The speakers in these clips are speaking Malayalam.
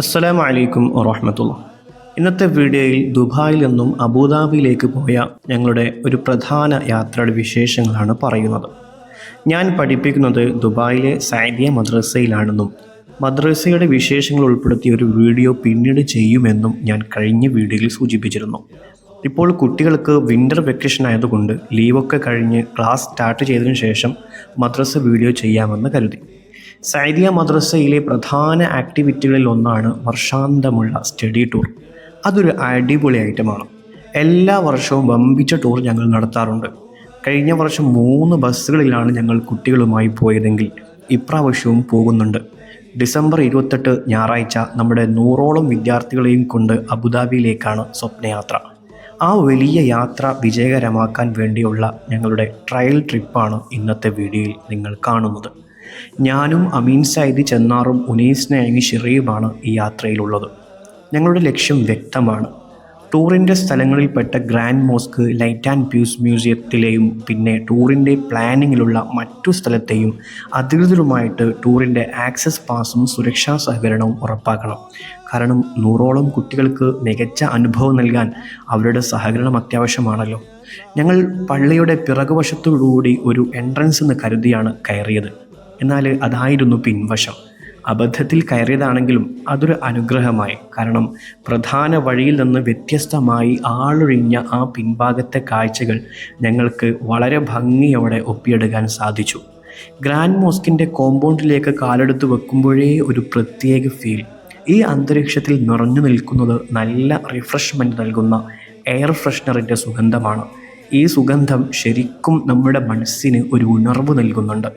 അസ്സലാമു വലൈക്കും വറഹമത്തുള്ള ഇന്നത്തെ വീഡിയോയിൽ ദുബായിൽ നിന്നും അബുദാബിയിലേക്ക് പോയ ഞങ്ങളുടെ ഒരു പ്രധാന യാത്രയുടെ വിശേഷങ്ങളാണ് പറയുന്നത്. ഞാൻ പഠിപ്പിക്കുന്നത് ദുബായിലെ സൈദിയ മദ്രസയിലാണെന്നും മദ്രസയുടെ വിശേഷങ്ങൾ ഉൾപ്പെടുത്തിയ ഒരു വീഡിയോ പിന്നീട് ചെയ്യുമെന്നും ഞാൻ കഴിഞ്ഞ വീഡിയോയിൽ സൂചിപ്പിച്ചിരുന്നു. ഇപ്പോൾ കുട്ടികൾക്ക് വിന്റർ വെക്കേഷൻ ആയതുകൊണ്ട് ലീവൊക്കെ കഴിഞ്ഞ് ക്ലാസ് സ്റ്റാർട്ട് ചെയ്തതിനു ശേഷം മദ്രസ വീഡിയോ ചെയ്യാമെന്ന് കരുതി. സൈദിയ മദ്രസയിലെ പ്രധാന ആക്ടിവിറ്റികളിൽ ഒന്നാണ് വർഷാന്തമുള്ള സ്റ്റഡി ടൂർ അതൊരു അടിപൊളി ഐറ്റമാണ് എല്ലാ വർഷവും വമ്പിച്ച ടൂർ ഞങ്ങൾ നടത്താറുണ്ട്. കഴിഞ്ഞ വർഷം മൂന്ന് ബസ്സുകളിലാണ് ഞങ്ങൾ കുട്ടികളുമായി പോയതെങ്കിൽ ഇപ്രാവശ്യവും പോകുന്നുണ്ട്. ഡിസംബർ ഇരുപത്തെട്ട് ഞായറാഴ്ച നമ്മുടെ നൂറോളം വിദ്യാർത്ഥികളെയും കൊണ്ട് അബുദാബിയിലേക്കാണ് സ്വപ്നയാത്ര. ആ വലിയ യാത്ര വിജയകരമാക്കാൻ വേണ്ടിയുള്ള ഞങ്ങളുടെ ട്രയൽ ട്രിപ്പാണ് ഇന്നത്തെ വീഡിയോയിൽ നിങ്ങൾ കാണുന്നത്. ഞാനും അമീൻ സൈദി ചെന്നാറും ഉനീസ് നായകി ഷിറയുമാണ് ഈ യാത്രയിലുള്ളത്. ഞങ്ങളുടെ ലക്ഷ്യം വ്യക്തമാണ്. ടൂറിന്റെ സ്ഥലങ്ങളിൽപ്പെട്ട grand mosque light and peace മ്യൂസിയത്തിലെയും പിന്നെ ടൂറിന്റെ പ്ലാനിങ്ങിലുള്ള മറ്റു സ്ഥലത്തെയും അധികൃതരുമായിട്ട് ടൂറിന്റെ ആക്സസ് പാസും സുരക്ഷാ സഹകരണവും ഉറപ്പാക്കണം. കാരണം നൂറോളം കുട്ടികൾക്ക് മികച്ച അനുഭവം നൽകാൻ അവരുടെ സഹകരണം അത്യാവശ്യമാണല്ലോ. ഞങ്ങൾ പള്ളിയുടെ പിറകുവശത്തോടുകൂടി ഒരു എൻട്രൻസ് എന്ന് കരുതിയാണ് കയറിയത്. എന്നാൽ അതായിരുന്നു പിൻവശം. അബദ്ധത്തിൽ കയറിയതാണെങ്കിലും അതൊരു അനുഗ്രഹമായി. കാരണം പ്രധാന വഴിയിൽ നിന്ന് വ്യത്യസ്തമായി ആളൊഴിഞ്ഞ ആ പിൻഭാഗത്തെ കാഴ്ചകൾ ഞങ്ങൾക്ക് വളരെ ഭംഗിയോടെ ഒപ്പിയെടുക്കാൻ സാധിച്ചു. ഗ്രാൻഡ് മോസ്കിന്റെ കോമ്പൗണ്ടിലേക്ക് കാലെടുത്ത് വെക്കുമ്പോഴേ ഒരു പ്രത്യേക ഫീൽ. ഈ അന്തരീക്ഷത്തിൽ നിറഞ്ഞു നിൽക്കുന്നത് നല്ല റിഫ്രഷ്മെന്റ് നൽകുന്ന എയർ ഫ്രഷ്നറിന്റെ സുഗന്ധമാണ്. ഈ സുഗന്ധം ശരിക്കും നമ്മുടെ മനസ്സിന് ഒരു ഉണർവ് നൽകുന്നുണ്ട്.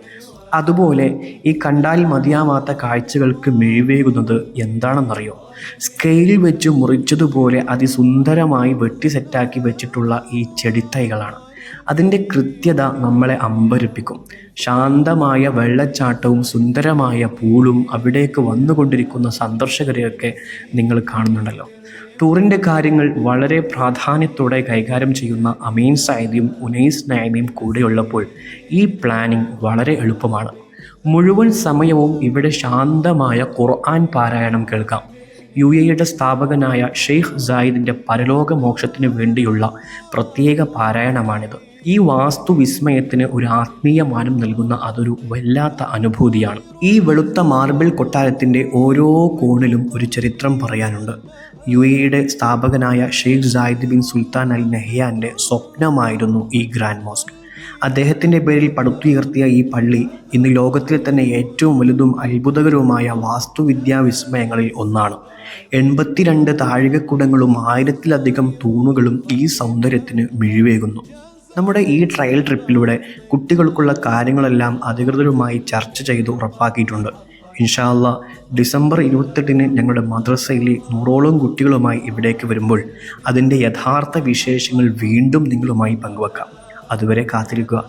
അതുപോലെ ഈ കണ്ടാൽ മതിയാവാത്ത കാഴ്ചകൾക്ക് മെഴിവേകുന്നത് എന്താണെന്നറിയോ? സ്കെയിലിൽ വെച്ച് മുറിച്ചതുപോലെ അതിസുന്ദരമായി വെട്ടി സെറ്റാക്കി വെച്ചിട്ടുള്ള ഈ ചെടിത്തൈകളാണ്. അതിന്റെ കൃത്യത നമ്മളെ അമ്പരിപ്പിക്കും. ശാന്തമായ വെള്ളച്ചാട്ടവും സുന്ദരമായ പൂളും അവിടേക്ക് വന്നുകൊണ്ടിരിക്കുന്ന സന്ദർശകരെയൊക്കെ നിങ്ങൾ കാണുന്നുണ്ടല്ലോ. ടൂറിന്റെ കാര്യങ്ങൾ വളരെ പ്രാധാന്യത്തോടെ കൈകാര്യം ചെയ്യുന്ന അമീൻ സായിദിയും ഉനൈസ് നായബിയും കൂടെയുള്ളപ്പോൾ ഈ പ്ലാനിംഗ് വളരെ എളുപ്പമാണ്. മുഴുവൻ സമയവും ഇവിടെ ശാന്തമായ ഖുർആൻ പാരായണം കേൾക്കാം. യു എയുടെ സ്ഥാപകനായ ഷെയ്ഖ് സായിദിന്റെ പരലോക മോക്ഷത്തിന് വേണ്ടിയുള്ള പ്രത്യേക പാരായണമാണിത്. ഈ വാസ്തു വിസ്മയത്തിന് ഒരു ആത്മീയ മാനം നൽകുന്ന അതൊരു വല്ലാത്ത അനുഭൂതിയാണ്. ഈ വെളുത്ത മാർബിൾ കൊട്ടാരത്തിന്റെ ഓരോ കോണിലും ഒരു ചരിത്രം പറയാനുണ്ട്. യു എയുടെ സ്ഥാപകനായ Sheikh Zayed bin Sultan Al നെഹ്യാന്റെ സ്വപ്നമായിരുന്നു ഈ ഗ്രാൻഡ് മോസ്ക്. അദ്ദേഹത്തിന്റെ പേരിൽ പടുത്തുയർത്തിയ ഈ പള്ളി ഇന്ന് ലോകത്തിലെ തന്നെ ഏറ്റവും വലുതും അത്ഭുതകരവുമായ വാസ്തുവിദ്യാ വിസ്മയങ്ങളിൽ ഒന്നാണ്. എൺപത്തിരണ്ട് താഴികക്കുടങ്ങളും ആയിരത്തിലധികം തൂണുകളും ഈ സൗന്ദര്യത്തിന് മിഴിവേകുന്നു. നമ്മുടെ ഈ ട്രയൽ ട്രിപ്പിലൂടെ കുട്ടികൾക്കുള്ള കാര്യങ്ങളെല്ലാം അധികൃതരുമായി ചർച്ച ചെയ്ത് ഉറപ്പാക്കിയിട്ടുണ്ട്. ഇൻഷാല്ല ഡിസംബർ ഇരുപത്തെട്ടിന് ഞങ്ങളുടെ മദ്രസയിലെ നൂറോളം കുട്ടികളുമായി ഇവിടേക്ക് വരുമ്പോൾ അതിന്റെ യഥാർത്ഥ വിശേഷങ്ങൾ വീണ്ടും നിങ്ങളുമായി പങ്കുവെക്കാം. അതുവരെ കാത്തിരിക്കുക.